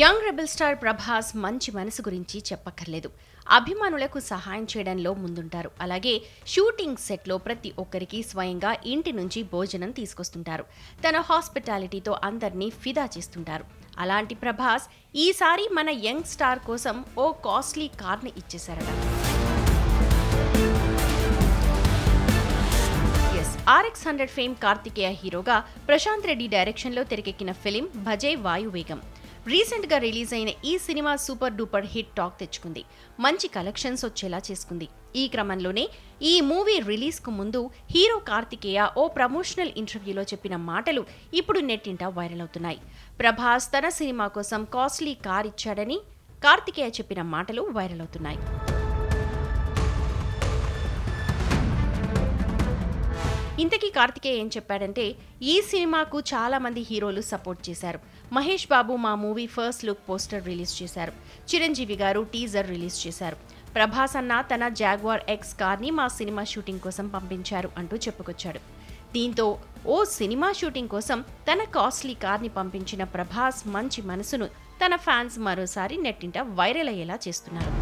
Young rebel star Prabhas మంచి మనసు గురించి చెప్పక్కర్లేదు. అభిమానులకు సహాయం చేయడంలో ముందుంటారు. అలాగే షూటింగ్ సెట్లో ప్రతి ఒక్కరికి స్వయంగా ఇంటి నుంచి భోజనం తీసుకొస్తుంటారు. తన హాస్పిటాలిటీతో అందరినీ ఫిదా చేస్తుంటారు. అలాంటి ప్రభాస్ ఈసారి మన యంగ్ స్టార్ కోసం ఓ కాస్ట్లీ కార్ని ఇచ్చేశారట. ఆర్ఎక్స్ హండ్రెడ్ ఫేమ్ కార్తికేయ హీరోగా ప్రశాంత్ రెడ్డి డైరెక్షన్లో తెరకెక్కిన ఫిలిం భజే వాయువేగం. రీసెంట్గా రిలీజ్ అయిన ఈ cinema super duper hit talk తెచ్చుకుంది. మంచి కలెక్షన్స్ వచ్చేలా చేసుకుంది. ఈ క్రమంలోనే ఈ మూవీ రిలీజ్కు ముందు హీరో కార్తికేయ ఓ ప్రమోషనల్ ఇంటర్వ్యూలో చెప్పిన మాటలు ఇప్పుడు నెట్టింట వైరల్ అవుతున్నాయి. ప్రభాస్ తన సినిమా కోసం కాస్ట్లీ కార్ ఇచ్చాడని కార్తికేయ చెప్పిన మాటలు వైరల్ అవుతున్నాయి. ఇంతకీ కార్తికేయ ఏం చెప్పాడంటే ఈ సినిమాకు చాలా మంది హీరోలు సపోర్ట్ చేశారు. మహేష్ బాబు మా movie first look poster release చేశారు. చిరంజీవి గారు టీజర్ రిలీజ్ చేశారు. ప్రభాస్ అన్న తన జాగ్వార్ ఎక్స్ కార్ని మా సినిమా షూటింగ్ కోసం పంపించారు అంటూ చెప్పుకొచ్చాడు. దీంతో ఓ సినిమా షూటింగ్ కోసం తన కాస్ట్లీ కార్ని పంపించిన ప్రభాస్ మంచి మనసును తన ఫ్యాన్స్ మరోసారి నెట్టింట వైరల్ అయ్యేలా చేస్తున్నారు.